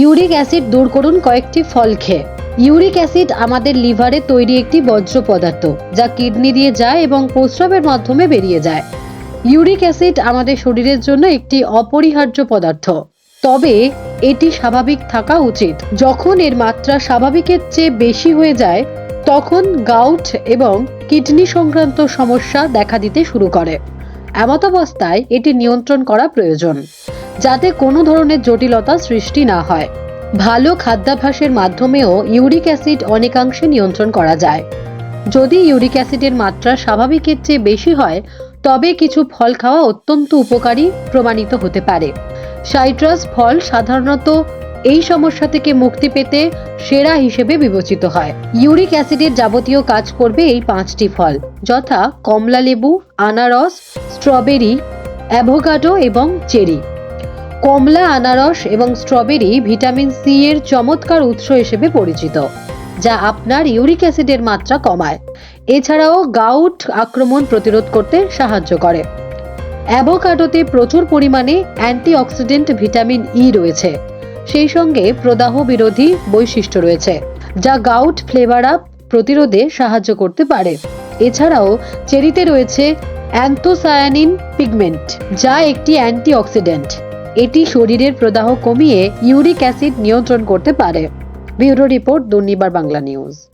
Uric acid দূর করুন কয়েকটি ফল খেয়ে। ইউরিক অ্যাসিড আমাদের লিভারে তৈরি একটি বজ্র পদার্থ, যা কিডনি দিয়ে যায় এবং প্রস্রাবের মাধ্যমে বেরিয়ে যায়। ইউরিক অ্যাসিড আমাদের শরীরের জন্য একটি অপরিহার্য পদার্থ। তবে এটি স্বাভাবিক থাকা উচিত। যখন এর মাত্রা স্বাভাবিকের চেয়ে বেশি হয়ে যায়, তখন গাউট এবং কিডনি সংক্রান্ত সমস্যা দেখা দিতে শুরু করে। এমত অবস্থায় এটি নিয়ন্ত্রণ করা প্রয়োজন। যাতে কোনো ধরনের জটিলতা সৃষ্টি না হয়। ভালো খাদ্যাভ্যাসের মাধ্যমেও ইউরিক অ্যাসিড অনেকাংশে নিয়ন্ত্রণ করা যায়। যদি ইউরিক অ্যাসিডের মাত্রা স্বাভাবিকের চেয়ে বেশি হয়, তবে কিছু ফল খাওয়া অত্যন্ত উপকারী প্রমাণিত হতে পারে। সাইট্রাস ফল সাধারণত এই সমস্যা থেকে মুক্তি পেতে সেরা হিসেবে বিবেচিত হয়। ইউরিক অ্যাসিডের যাবতীয় কাজ করবে এই পাঁচটি ফল, যথা কমলা লেবু আনারস, স্ট্রবেরি, অ্যাভোকাডো এবং চেরি। কমলা, আনারস এবং স্ট্রবেরি ভিটামিন সি এর চমৎকার উৎস হিসেবে পরিচিত, যা আপনার ইউরিক অ্যাসিডের মাত্রা কমায়। এছাড়াও গাউট আক্রমণ প্রতিরোধ করতে সাহায্য করে। অ্যাভোকাডোতে প্রচুর পরিমাণে অ্যান্টিঅক্সিডেন্ট ভিটামিন ই রয়েছে। সেই সঙ্গে প্রদাহ বিরোধী বৈশিষ্ট্য রয়েছে, যা গাউট ফ্লেভার আপ প্রতিরোধে সাহায্য করতে পারে। এছাড়াও চেরিতে রয়েছে অ্যান্থোসায়ানিন পিগমেন্ট, যা একটি অ্যান্টিঅক্সিডেন্ট। এটি শরীরের প্রদাহ কমিয়ে ইউরিক অ্যাসিড নিয়ন্ত্রণ করতে পারে। Bureau report Durnibar Bangla news.